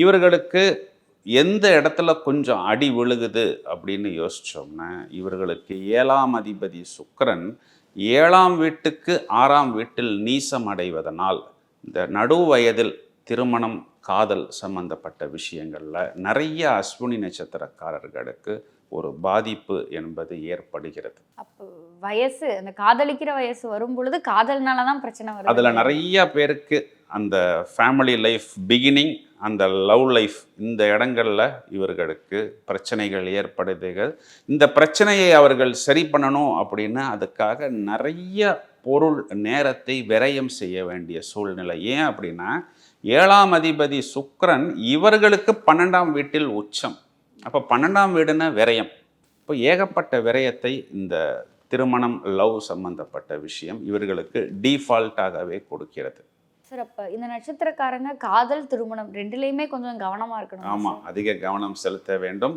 இவர்களுக்கு எந்த இடத்துல கொஞ்சம் அடி விழுகுது அப்படின்னு யோசிச்சோம்னா இவர்களுக்கு ஏழாம் அதிபதி சுக்கிரன் ஏழாம் வீட்டுக்கு ஆறாம் வீட்டில் நீசம் அடைவதனால் இந்த நடு வயதில் திருமணம் காதல் சம்பந்தப்பட்ட விஷயங்கள்ல நிறைய அஸ்வினி நட்சத்திரக்காரர்களுக்கு ஒரு பாதிப்பு என்பது ஏற்படுகிறது. அப்போ வயசு அந்த காதலிக்கிற வயசு வரும் பொழுது காதல்னால தான் பிரச்சனை வருது. அதில் நிறைய பேருக்கு அந்த ஃபேமிலி லைஃப் பிகினிங் அந்த லவ் லைஃப் இந்த இடங்களில் இவர்களுக்கு பிரச்சனைகள் ஏற்படுதுகள். இந்த பிரச்சனையை அவர்கள் சரி பண்ணணும் அப்படின்னா அதுக்காக நிறைய பொருள் நேரத்தை விரயம் செய்ய வேண்டிய சூழ்நிலை. ஏன் அப்படின்னா ஏழாம் அதிபதி சுக்ரன் இவர்களுக்கு பன்னெண்டாம் வீட்டில் உச்சம். அப்போ பன்னெண்டாம் வீடுனா விரயம். இப்போ ஏகப்பட்ட விரயத்தை இந்த திருமணம் லவ் சம்பந்தப்பட்ட விஷயம் இவர்களுக்கு டீஃபால்ட்டாகவே கொடுக்கிறது. சார் அப்ப இந்த நட்சத்திரக்காரங்க காதல் திருமணம் ரெண்டுலயுமே கொஞ்சம் கவனமா இருக்கணும் ஆமாம் அதிக கவனம் செலுத்த வேண்டும்.